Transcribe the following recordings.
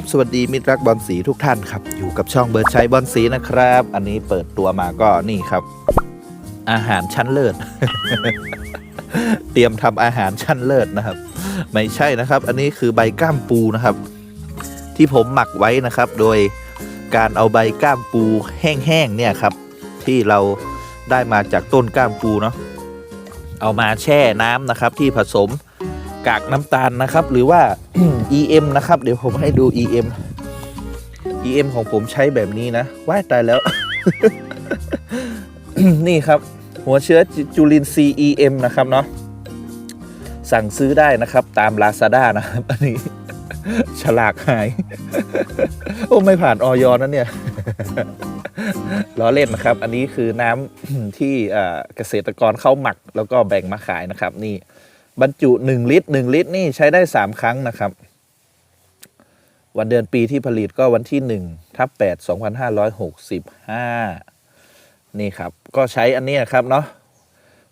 บ สวัสดีมิตรรักบอลสีทุกท่านครับ อยู่กับช่องเบิร์ดชัยบอลสีนะครับ อันนี้เปิดตัวมาก็นี่ครับ อาหารชั้นเลิศ เตรียมทำอาหารชั้นเลิศนะครับ ไม่ใช่นะครับ อันนี้คือใบก้ามปูนะครับ ที่ผมหมักไว้นะครับ โดยการเอาใบก้ามปูแห้งๆเนี่ยครับ ที่เราได้มาจากต้นก้ามปูเนาะเอามาแช่น้ำนะครับ ที่ผสม กากน้ำตาลนะครับ หรือว่า EM นะครับ เดี๋ยวผมให้ดู EM EM ของผมใช้แบบนี้นะว่ายตายแล้ว นี่ครับ หัวเชื้อจุลินทรีย์ EM นะครับเนาะสั่งซื้อได้นะครับตาม Lazada นะครับอันนี้ฉลากหาย โอ้ ไม่ผ่านออยนั่นเนี่ยล้อเล่นนะครับ อันนี้คือน้ำที่เอ่อเกษตรกรเข้าหมักแล้วก็แบ่งมาขายนะครับ นี่ บรรจุ 1 ลิตร 1 ลิตรนี่ใช้ได้ 3 ครั้งนะครับ วันเดือนปีที่ผลิตก็วันที่ 1ทับ8 2565 นี่ครับ ก็ใช้อันนี้ครับเนาะ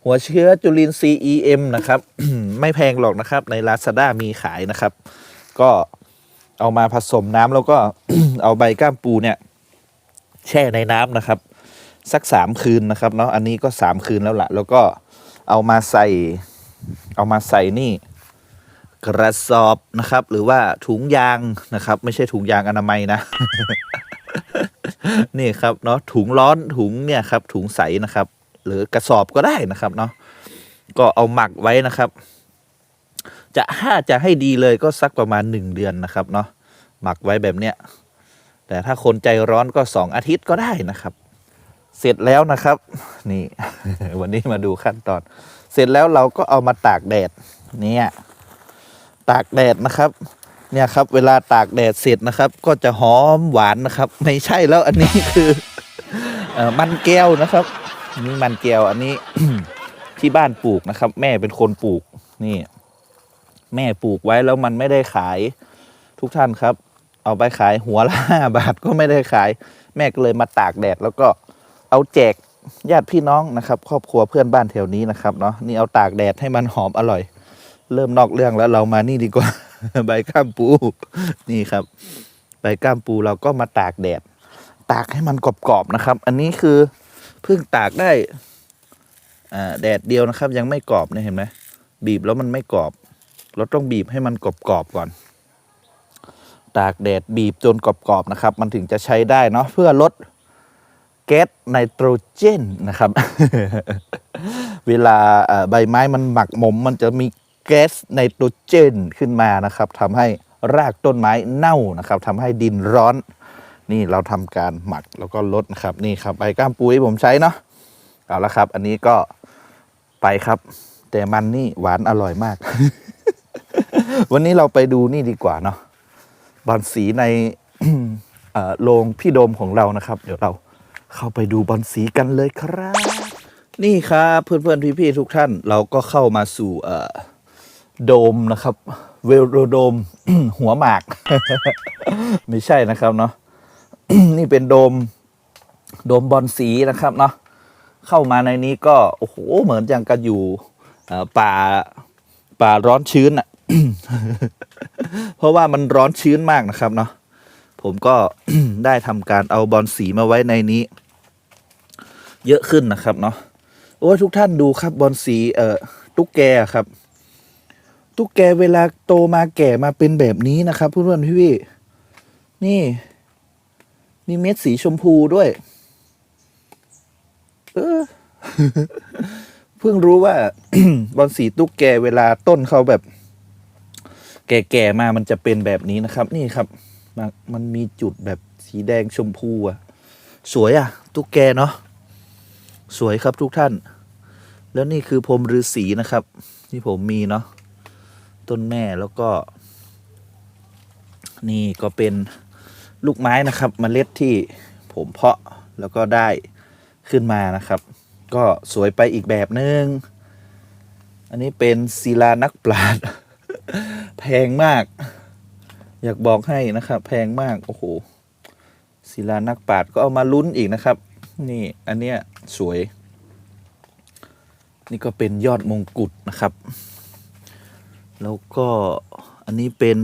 หัวเชื้อจุลินทรีย์ EM นะครับ ไม่แพงหรอกนะครับใน Lazada มีขายนะครับ ก็เอามาผสมน้ำแล้วก็เอาใบก้ามปูเนี่ย แช่ในน้ำนะครับ สักสามคืนนะครับเนาะอันนี้ก็สามคืนแล้วละแล้วก็เอามาใส่ เอามาใส่นี่ กระสอบนะครับ หรือว่าถุงยางนะครับ ไม่ใช่ถุงยางอนามัยนะ นี่ครับเนาะถุงร้อนถุงเนี่ยครับ ถุงใสนะครับ หรือกระสอบก็ได้นะครับเนาะก็เอาหมักไว้นะครับ จะถ้าจะให้ดีเลยก็สักประมาณหนึ่งเดือนนะครับเนาะหมักไว้แบบเนี้ยแต่ถ้าคนใจร้อนก็สองอาทิตย์ก็ได้นะครับ เสร็จแล้วนะครับ นี่ วันนี้มาดูขั้นตอน เสร็จแล้วเราก็เอามาตากแดดเนี่ยตากแดดนะครับ เนี่ยครับ เวลาตากแดดเสร็จนะครับ ก็จะหอมหวานนะครับ ไม่ใช่แล้วอันนี้คือเออมันแก้วนะครับนี่มันแก้วอันนี้ที่บ้านปลูกนะครับ แม่เป็นคนปลูกนี่ แม่ปลูกไว้แล้วมันไม่ได้ขายทุกท่านครับ เอาไปขายหัวละห้าบาทก็ไม่ได้ขาย แม่ก็เลยมาตากแดดแล้วก็ เอาแจกญาติพี่น้องนะครับ ครอบครัวเพื่อนบ้านแถวนี้นะครับเนาะนี่เอาตากแดดให้มันหอมอร่อย เริ่มนอกเรื่องแล้วเรามานี่ดีกว่า ใบก้ามปู นี่ครับ ใบก้ามปูเราก็มาตากแดด ตากให้มันกรอบๆนะครับ อันนี้คือเพิ่งตากได้อ่าแดดเดียวนะครับ ยังไม่กรอบเนี่ยเห็นไหมบีบแล้วมันไม่กรอบ เราต้องบีบให้มันกรอบๆก่อน ตากแดดบีบจนกรอบๆนะครับ มันถึงจะใช้ได้เนาะเพื่อลด แก๊สไนโตรเจนนะครับ เวลาใบไม้มันหมักหมม มันจะมีแก๊สไนโตรเจนขึ้นมานะครับทำให้รากต้นไม้เน่านะครับทำให้ดินร้อน นี่เราทำการหมักแล้วก็ลดนะครับ นี่ครับใบก้ามปูที่ผมใช้เนาะเอาละครับ อันนี้ก็ไปครับ แต่มันนี่หวานอร่อยมาก วันนี้เราไปดูนี่ดีกว่าเนาะบอลสีในโรงพี่โดมของเรานะครับ เดี๋ยวเรา เข้าไปดูบอลสีกันเลยครับ นี่ครับเพื่อนๆพี่ๆทุกท่านเราก็เข้ามาสู่เอ่อโดมนะครับ เวโรโดม หัวหมาก ไม่ใช่นะครับเนาะ นี่เป็นโดม โดมบอลสีนะครับเนาะเข้ามาในนี้ก็โอ้โหเหมือนอย่างกันอยู่ป่าป่าร้อนชื้นอะเพราะว่ามันร้อนชื้นมากนะครับเนาะ ผมก็ได้ทำการเอาบอลสีมาไว้ในนี้ เยอะขึ้นนะครับเนาะโอ้ทุกท่านดูครับบอลสีเอ่อตุ๊กแกครับ ตุ๊กแกเวลาโตมาแก่มาเป็นแบบนี้นะครับเพื่อนๆพี่ๆนี่มีเม็ดสีชมพูด้วย เออเพิ่งรู้ว่าบอลสีตุ๊กแกเวลาต้นเขาแบบ แก่ๆมามันจะเป็นแบบนี้นะครับ นี่ครับ มันมันมีจุดแบบสีแดงชมพูอะสวยอะตุ๊กแกเนาะสวยครับทุกท่าน แล้วนี่คือพรมฤาษีนะครับ ที่ผมมีเนาะต้นแม่แล้วก็ นี่ก็เป็นลูกไม้นะครับมเมล็ดที่ผมเพาะแล้วก็ได้ขึ้นมานะครับ ก็สวยไปอีกแบบนึง อันนี้เป็นศิลานักปราชญ์แพงมาก อยากบอกให้นะครับ แพงมาก โอ้โหศิลานักปราชญ์ก็เอามาลุ้นอีกนะครับ นี่อันเนี้ยสวย นี่ก็เป็นยอดมงกุฎนะครับ แล้วก็อันนี้เป็น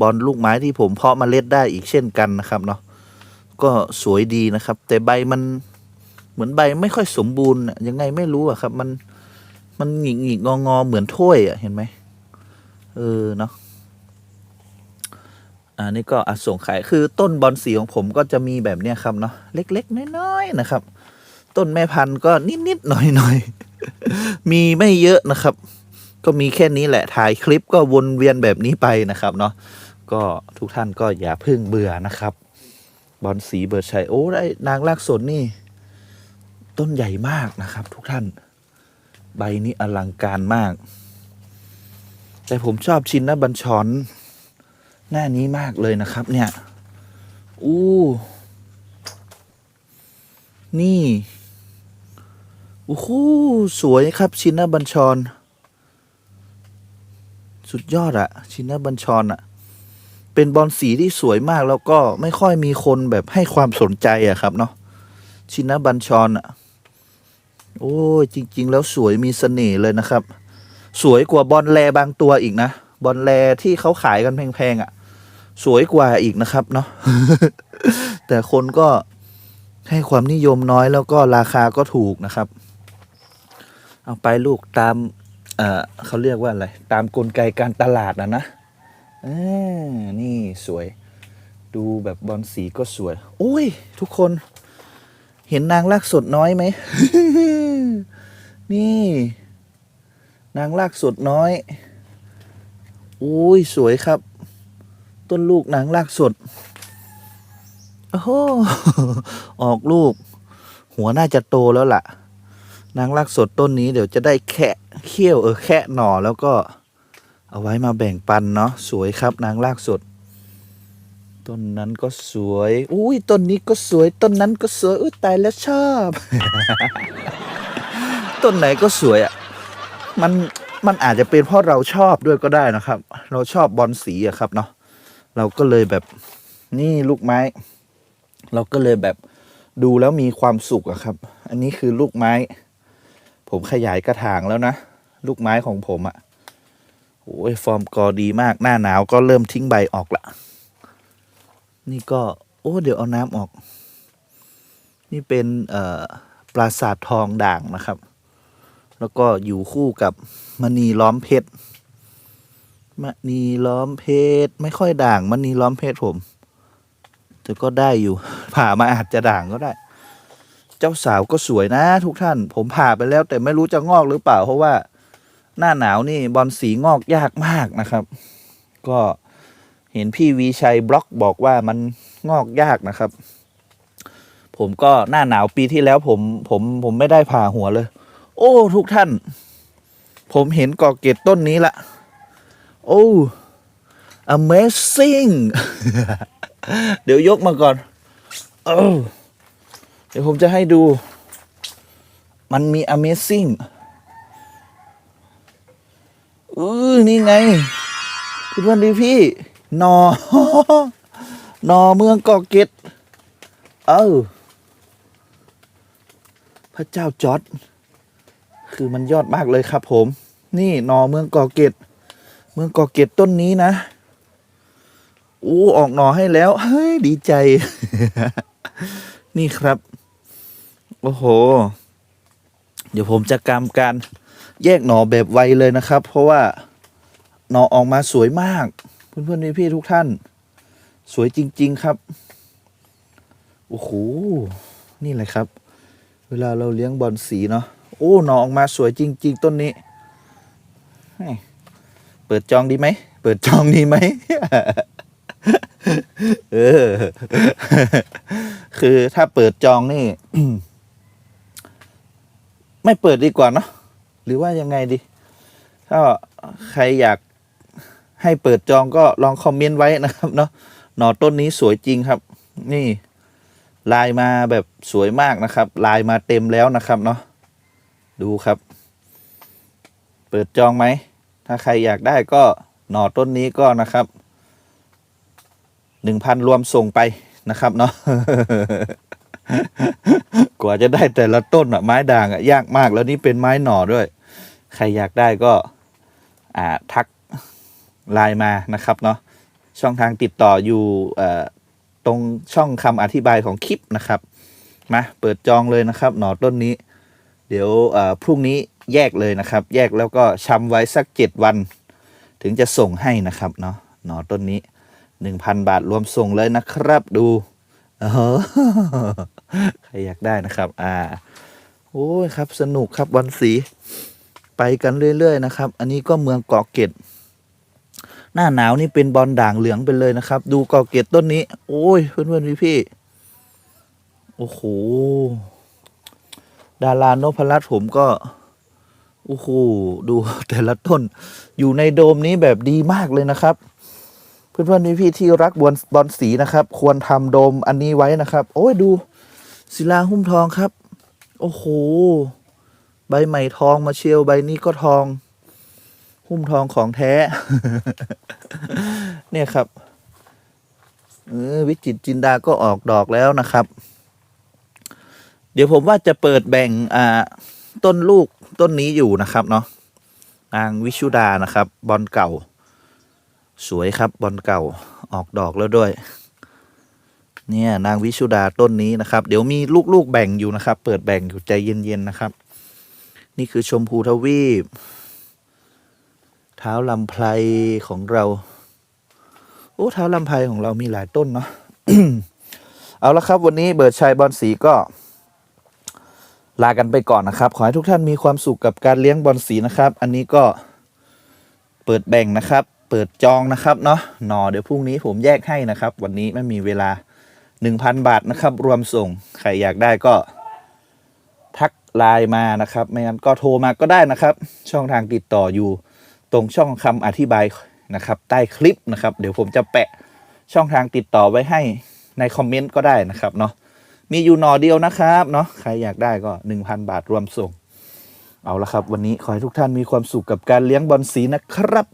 บอลลูกไม้ที่ผมเพาะเมล็ดได้อีกเช่นกันนะครับเนาะก็สวยดีนะครับ แต่ใบมันเหมือนใบไม่ค่อยสมบูรณ์ยังไงไม่รู้อะครับ มันมันหงิกหงิกงองอเหมือนถ้วยอะเห็นไหมเออเนาะ อันนี้ก็อส่งขายคือต้นบอลสีของผมก็จะมีแบบเนี้ยครับเนาะเล็กๆ น้อยๆนะครับ ต้นแม่พันธุ์ก็นิดๆหน่อยๆมีไม่เยอะนะครับ ก็มีแค่นี้แหละถ่ายคลิปก็วนเวียนแบบนี้ไปนะครับเนาะก็ทุกท่านก็อย่าเพิ่งเบื่อนะครับ บอลสีเบิร์ดชัยโอ้ได้นางลากสนนี่ ต้นใหญ่มากนะครับ ทุกท่าน ใบนี้อลังการมาก แต่ผมชอบชินนะบัญชร หน้านี้มากเลยนะครับ เนี่ย อู้ นี่โอ้โหสวยครับชินะบัญชร สุดยอดอะชินะบัญชรอะเป็นบอลสีที่สวยมากแล้วก็ไม่ค่อยมีคนแบบให้ความสนใจอะครับเนาะชินะบัญชรอะโอ้ยจริง ๆ แล้วสวยมีเสน่ห์เลยนะครับ สวยกว่าบอลแลบางตัวอีกนะบอลแลที่เขาขายกันแพง ๆอะ สวยกว่าอีกนะครับเนาะแต่คนก็ให้ความนิยมน้อยแล้วก็ราคาก็ถูกนะครับ เอาไปลูกตามเออเขาเรียกว่าอะไร ตามกลไกการตลาดนะนะอนี่สวย ดูแบบบอลสีก็สวย โอ้ย ทุกคน เห็นนางลากสดน้อยไหม นี่ นางลากสดน้อย โอ้ย สวยครับ ต้นลูกนางลากสดโอ้โหออกลูก หัวน่าจะโตแล้วล่ะนางลากสดต้นนี้เดี๋ยวจะได้แคะเขี้ยวเออแคะหน่อแล้วก็ เอาไว้มาแบ่งปันเนาะสวยครับนางลากสด ต้นนั้นก็สวยอุ้ยต้นนี้ก็สวย ต้นนั้นก็สวยอุ้ยตายแล้วชอบ ต้นไหนก็สวยอะ่ะมันมันอาจจะเป็นเพราะเราชอบด้วยก็ได้นะครับ เราชอบบอลสีอะครับเนาะ เราก็เลยแบบนี่ลูกไม้ เราก็เลยแบบดูแล้วมีความสุขอะครับ อันนี้คือลูกไม้ ผมขยายกระถางแล้วนะ ลูกไม้ของผมอะโอ้ยฟอร์มกอดีมากหน้าหนาวก็เริ่มทิ้งใบออกละ นี่ก็ โอ้เดี๋ยวเอาน้ำออก นี่เป็นปราสาททองด่างนะครับ แล้วก็อยู่คู่กับมณีล้อมเพชร มณีล้อมเพชรไม่ค่อยด่างมณีล้อมเพชรผม แต่ก็ได้อยู่ ผ่ามาอาจจะด่างก็ได้ เจ้าสาวก็สวยนะ ทุกท่าน ผมผ่าไปแล้ว แต่ไม่รู้จะงอกหรือเปล่า เพราะว่า หน้าหนาวนี่บอลสีงอกยากมากนะครับ ก็เห็นพี่วีชัยบล็อกบอกว่ามันงอกยากนะครับ ผมก็หน้าหนาวปีที่แล้วผมผมผมไม่ได้ผ่าหัวเลย โอ้ ทุกท่าน ผมเห็นกอเกตต้นนี้ละ โอ้ amazing เดี๋ยวยกมาก่อน เออ เดี๋ยวผมจะให้ดู มันมี amazing เออนี่ไงคุณวันดีพี่ นอ นอเมืองกอเกตเออพระเจ้าจอร์ดคือมันยอดมากเลยครับผม นี่นอเมืองกอเกต เมืองกอเกตต้นนี้นะโอ้ออกหน่อให้แล้วเฮ้ยดีใจ นี่ครับ โอ้โห เดี๋ยวผมจะกำการแยกหน่อแบบไวเลยนะครับ เพราะว่าหน่อออกมาสวยมาก เพื่อนๆพี่ๆทุกท่าน สวยจริง ๆครับโอ้โหนี่เลยครับ เวลาเราเลี้ยงบอลสีเนาะโอ้หน่อออกมาสวยจริง ๆ ต้นนี้ เปิดจองดีไหม เปิดจองดีไหมเออ คือถ้าเปิดจองนี่ ไม่เปิดดีกว่าเนาะหรือว่ายังไงดี ถ้าใครอยากให้เปิดจองก็ลองคอมเมนต์ไว้นะครับ เนาะหน่อต้นนี้สวยจริงครับ นี่ลายมาแบบสวยมากนะครับ ลายมาเต็มแล้วนะครับ เนาะดูครับ เปิดจองไหม ถ้าใครอยากได้ก็หน่อต้นนี้ก็นะครับหนึ่งพันรวมส่งไปนะครับเนาะกว่าจะได้แต่ละต้นอะไม้ด่างอะยากมากแล้วนี่เป็นไม้หน่อด้วย ใครอยากได้ก็อ่าทักไลน์มานะครับเนาะช่องทางติดต่ออยู่ตรงช่องคำอธิบายของคลิปนะครับมาเปิดจองเลยนะครับ หน่อต้นนี้ เดี๋ยวพรุ่งนี้ แยกเลยนะครับ แยกแล้วก็ชำไว้สักเจ็ดวัน ถึงจะส่งให้นะครับเนาะหนอต้นนี้หนึ่งพันบาทรวมส่งเลยนะครับดูใครอยากได้นะครับ อ่า โอ้ยครับ สนุกครับวันสี ไปกันเรื่อย ๆ นะครับ อันนี้ก็เมืองเกาะเกร็ดหน้าหนาวนี่เป็นบอลด่างเหลืองไปเลยนะครับ ดูเกาะเกร็ดต้นนี้ โอ้ย เพื่อนๆพี่ๆโอ้โห ดารานพรัตน์ผมก็ โอ้โหดูแต่ละต้น อยู่ในโดมนี้แบบดีมากเลยนะครับ เพื่อนๆพี่ๆที่รักบอลบอลสีนะครับ ควรทำโดมอันนี้ไว้นะครับ โอ้ยดูศิลาหุ้มทองครับ โอ้โห ใบใหม่ทองมาเชียวใบนี้ก็ทอง หุ้มทองของแท้ เนี่ยครับเออวิจิตจินดาก็ออกดอกแล้วนะครับ เดี๋ยวผมว่าจะเปิดแบ่งอ่า ต้นลูกต้นนี้อยู่นะครับเนาะนางวิชุดานะครับ บอลเก่า สวยครับบอลเก่าออกดอกแล้วด้วย เนี่ยนางวิชุดาต้นนี้นะครับ เดี๋ยวมีลูกๆแบ่งอยู่นะครับ เปิดแบ่งอยู่ใจเย็นๆนะครับ นี่คือชมพูทวีป เท้าลำไพรของเรา โอ้เท้าลำไพรของเรามีหลายต้นเนาะเอาละครับวันนี้เบิร์ดชัยบอลสีก็ ลากันไปก่อนนะครับ ขอให้ทุกท่านมีความสุขกับการเลี้ยงบอลสีนะครับ อันนี้ก็เปิดแบ่งนะครับ เปิดจองนะครับเนาะหนอเดี๋ยวพรุ่งนี้ผมแยกให้นะครับ วันนี้ไม่มีเวลา 1,000 บาทนะครับ รวมส่งใครอยากได้ก็ทักไลน์มานะครับ ไม่งั้นก็โทรมาก็ได้นะครับ ช่องทางติดต่ออยู่ ตรงช่องคำอธิบายนะครับ ใต้คลิปนะครับ เดี๋ยวผมจะแปะช่องทางติดต่อไว้ให้ในคอมเมนต์ก็ได้นะครับเนาะ มีอยู่หนอเดียวนะครับเนาะใครอยากได้ก็ 1,000 บาทรวมส่ง เอาละครับ วันนี้ขอให้ทุกท่านมีความสุขกับการเลี้ยงบอลสีนะครับ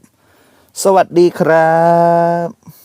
สวัสดีครับ